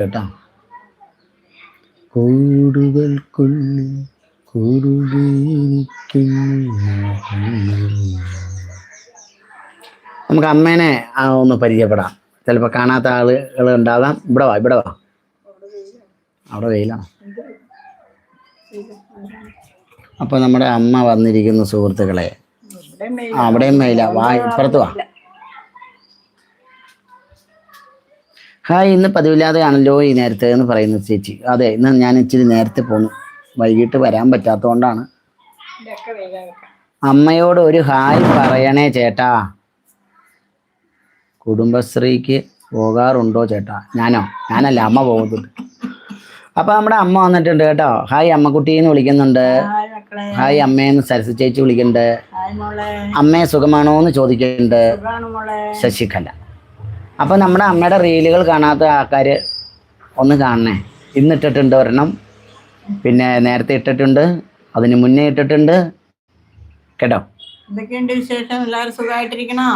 കേട്ടോ. കൂടുകൾക്കുള്ളിൽ നമുക്ക് അമ്മേനെ ഒന്ന് പരിചയപ്പെടാം. ചിലപ്പോൾ കാണാത്ത ആളുകൾ ഉണ്ടാകാം. ഇവിടെ വാ ഇവിടെ വാ. അവിടെ വെയിലാണ് അപ്പോൾ നമ്മുടെ അമ്മ വന്നിരിക്കുന്ന സുഹൃത്തുക്കളെ. അവിടെയും വെയില. വാ ഇപ്പുറത്ത് വാ. ഹായ് ഇന്ന് പതിവില്ലാതെയാണല്ലോ ഈ നേരത്തെ എന്ന് പറയുന്നു ചേച്ചി. അതെ ഇന്ന് ഞാൻ ഇച്ചിരി നേരത്തെ പോന്നു. വൈകിട്ട് വരാൻ പറ്റാത്തതുകൊണ്ടാണ്. അമ്മയോട് ഒരു ഹായ് പറയണേ ചേട്ടാ. കുടുംബശ്രീക്ക് പോകാറുണ്ടോ ചേട്ടാ? ഞാനോ? ഞാനല്ല അമ്മ പോകുന്നുണ്ട് അപ്പൊ നമ്മുടെ അമ്മ വന്നിട്ടുണ്ട് കേട്ടോ. ഹായ് അമ്മക്കുട്ടി എന്ന് വിളിക്കുന്നുണ്ട്. ഹായ് അമ്മേന്ന് സരസ്വതി ചേച്ചി വിളിക്കുന്നുണ്ട്. അമ്മയെ സുഖമാണോ എന്ന് ചോദിക്കുന്നുണ്ട്. ശശികല. അപ്പൊ നമ്മുടെ അമ്മയുടെ റീലുകൾ കാണാത്ത ആൾക്കാർ ഒന്ന് കാണണേ. ഇന്ന് ഇട്ടിട്ടുണ്ട് ഒരെണ്ണം. പിന്നെ നേരത്തെ ഇട്ടിട്ടുണ്ട്. അതിന് മുന്നേ ഇട്ടിട്ടുണ്ട്. കേട്ടോ? എന്തൊക്കെയുണ്ട് വിശേഷം? എല്ലാവരും സുഖമായിട്ടിരിക്കണോ?